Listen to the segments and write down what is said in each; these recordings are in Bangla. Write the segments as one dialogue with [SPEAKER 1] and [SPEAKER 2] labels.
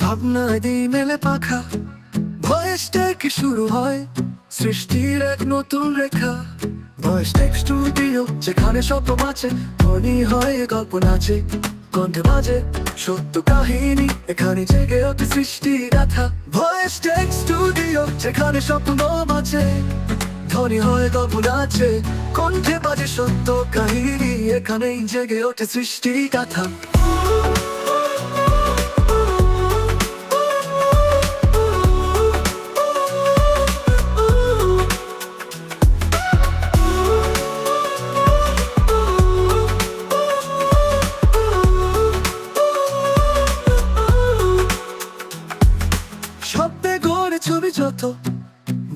[SPEAKER 1] ভাবনায় দিই মেলে পাখা। ভয়েস কি শুরু হয়? সৃষ্টির এক নতুন রেখা। ভয়েস টেক স্টুডিও যেখানে স্বপ্ন বাঁচে ধ্বনি হয় গল্প নাচে। কণ্ঠে বাজে সত্য কাহিনী, এখানে জেগে ওঠে সৃষ্টি গাথা। ভয়েস টেক স্টুডিও যেখানে স্বপ্ন বাঁচে ধ্বনি হয় গল্প নাচে, কণ্ঠে বাজে সত্য কাহিনী, এখানেই জেগে ওঠে সৃষ্টি গাথা। শব্দে গড়ে ছবি যত,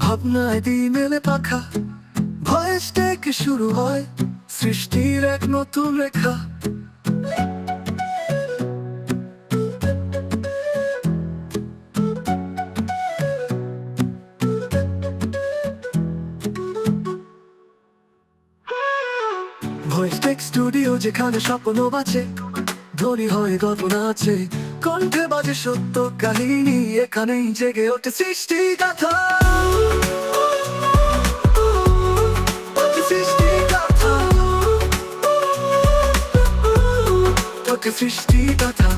[SPEAKER 1] ভাবনায় দিই মেলে পাখা। ভয়েস থেকে শুরু হয় সৃষ্টির এক নতুন রেখা। ভয়েস টেক স্টুডিও যেখানে স্বপ্ন বাঁচে, ধনী হয় গল্প নাচে। কণ্ঠে বাজে সত্য কাহিনী এখানেই জেগে ওঠে সৃষ্টি কথা সৃষ্টি কথা